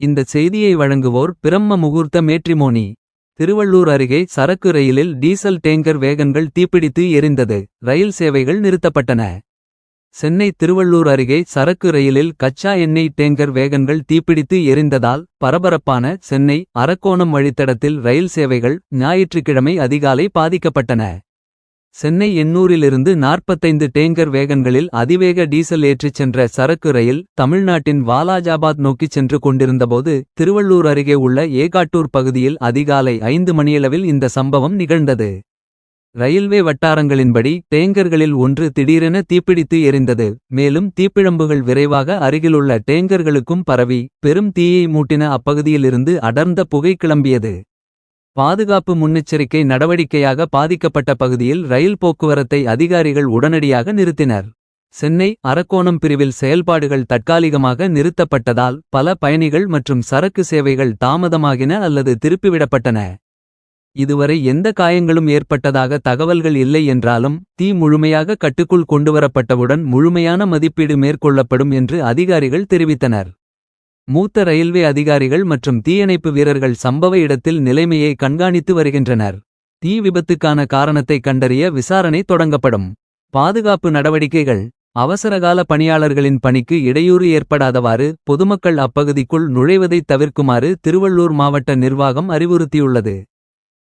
இந்த செய்தியை வழங்குவோர் பிரம்ம முகூர்த்த மேட்ரிமோனி. திருவள்ளூர் அருகே சரக்கு ரயிலில் டீசல் டேங்கர் வேகன்கள் தீப்பிடித்து எரிந்தது. ரயில் சேவைகள் நிறுத்தப்பட்டன. சென்னை திருவள்ளூர் அருகே சரக்கு ரயிலில் கச்சா எண்ணெய் டேங்கர் வேகன்கள் தீப்பிடித்து எரிந்ததால் பரபரப்பான சென்னை அரக்கோணம் வழித்தடத்தில் ரயில் சேவைகள் ஞாயிற்றுக்கிழமை அதிகாலை பாதிக்கப்பட்டன. சென்னை எண்ணூரிலிருந்து நாற்பத்தைந்து டேங்கர் வேகன்களில் அதிவேக டீசல் ஏற்றிச் சென்ற சரக்கு ரயில் தமிழ்நாட்டின் வாலாஜாபாத் நோக்கிச் சென்று கொண்டிருந்தபோது திருவள்ளூர் அருகே உள்ள ஏகாட்டூர் பகுதியில் அதிகாலை ஐந்து மணியளவில் இந்த சம்பவம் நிகழ்ந்தது. ரயில்வே வட்டாரங்களின்படி டேங்கர்களில் ஒன்று திடீரென தீப்பிடித்து எரிந்தது. மேலும் தீப்பிழம்புகள் விரைவாக அருகிலுள்ள டேங்கர்களுக்கும் பரவி பெரும் தீயை மூட்டின அப்பகுதியிலிருந்து அடர்ந்த புகை கிளம்பியது. பாதுகாப்பு முன்னெச்சரிக்கை நடவடிக்கையாக பாதிக்கப்பட்ட பகுதியில் ரயில் போக்குவரத்தை அதிகாரிகள் உடனடியாக நிறுத்தினர். சென்னை அரக்கோணம் பிரிவில் செயல்பாடுகள் தற்காலிகமாக நிறுத்தப்பட்டதால் பல பயணிகள் மற்றும் சரக்கு சேவைகள் தாமதமாகின அல்லது திருப்பிவிடப்பட்டன. இதுவரை எந்த காயங்களும் ஏற்பட்டதாக தகவல்கள் இல்லை என்றாலும் தீ முழுமையாக கட்டுக்குள் கொண்டுவரப்பட்டவுடன் முழுமையான மதிப்பீடு மேற்கொள்ளப்படும் என்று அதிகாரிகள் தெரிவித்தனர். மூத்த ரயில்வே அதிகாரிகள் மற்றும் தீயணைப்பு வீரர்கள் சம்பவ இடத்தில் நிலைமையை கண்காணித்து வருகின்றனர். தீ விபத்துக்கான காரணத்தை கண்டறிய விசாரணை தொடங்கப்படும். பாதுகாப்பு நடவடிக்கைகள். அவசரகால பணியாளர்களின் பணிக்கு இடையூறு ஏற்படாதவாறு பொதுமக்கள் அப்பகுதிக்குள் நுழைவதைத் தவிர்க்குமாறு திருவள்ளூர் மாவட்ட நிர்வாகம் அறிவுறுத்தியுள்ளது.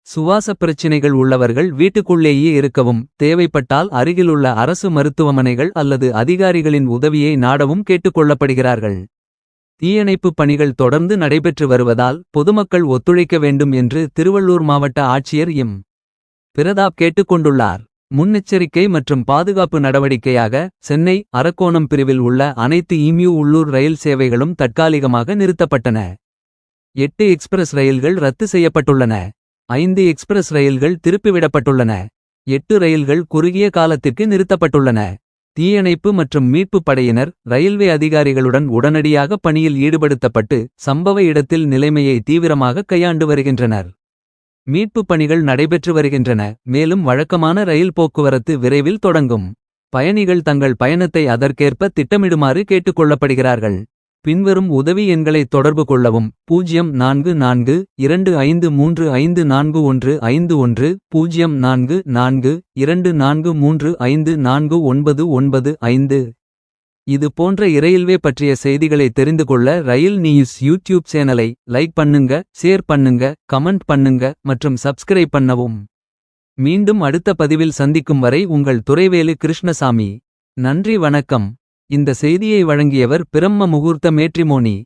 சுவாச பிரச்சினைகள் உள்ளவர்கள் வீட்டுக்குள்ளேயே இருக்கவும் தேவைப்பட்டால் அருகிலுள்ள அரசு மருத்துவமனைகள் அல்லது அதிகாரிகளின் உதவியை நாடவும் கேட்டுக்கொள்ளப்படுகிறார்கள் தீயணைப்புப் பணிகள் தொடர்ந்து நடைபெற்று வருவதால் பொதுமக்கள் ஒத்துழைக்க வேண்டும் என்று திருவள்ளூர் மாவட்ட ஆட்சியர் எம். பிரதாப் கேட்டுக்கொண்டுள்ளார். முன்னெச்சரிக்கை மற்றும் பாதுகாப்பு நடவடிக்கையாக சென்னை அரக்கோணம் பிரிவில் உள்ள அனைத்து இம்யூ உள்ளூர் ரயில் சேவைகளும் தற்காலிகமாக நிறுத்தப்பட்டன. எட்டு எக்ஸ்பிரஸ் ரயில்கள் ரத்து செய்யப்பட்டுள்ளன. ஐந்து எக்ஸ்பிரஸ் ரயில்கள் திருப்பிவிடப்பட்டுள்ளன. எட்டு ரயில்கள் குறுகிய காலத்திற்கு நிறுத்தப்பட்டுள்ளன. தீயணைப்பு மற்றும் மீட்புப் படையினர் ரயில்வே அதிகாரிகளுடன் உடனடியாக பணியில் ஈடுபடுத்தப்பட்டு சம்பவ இடத்தில் நிலைமையை தீவிரமாக கையாண்டு வருகின்றனர். மீட்புப் பணிகள் நடைபெற்று வருகின்றன மேலும் வழக்கமான ரயில் போக்குவரத்து விரைவில் தொடங்கும். பயணிகள் தங்கள் பயணத்தை அதற்கேற்ப திட்டமிடுமாறு கேட்டுக்கொள்ளப்படுகிறார்கள் பின்வரும் உதவி எண்களை தொடர்பு கொள்ளவும். பூஜ்யம் நான்கு நான்கு இரண்டு ஐந்து மூன்று ஐந்து நான்கு ஒன்று ஐந்து ஒன்று. பூஜ்யம் நான்கு நான்கு இரண்டு நான்கு மூன்று ஐந்து நான்கு ஒன்பது ஒன்பது ஐந்து. இது போன்ற இரயில்வே பற்றிய செய்திகளை தெரிந்து கொள்ள ரயில் நியூஸ் யூடியூப் சேனலை லைக் பண்ணுங்க ஷேர் பண்ணுங்க கமெண்ட் பண்ணுங்க மற்றும் சப்ஸ்கிரைப் பண்ணவும். மீண்டும் அடுத்த பதிவில் சந்திக்கும் வரை உங்கள் துறைவேலு கிருஷ்ணசாமி. நன்றி வணக்கம். இந்த செய்தியை வழங்கியவர் பிரம்ம முகூர்த்த மேட்ரிமோனி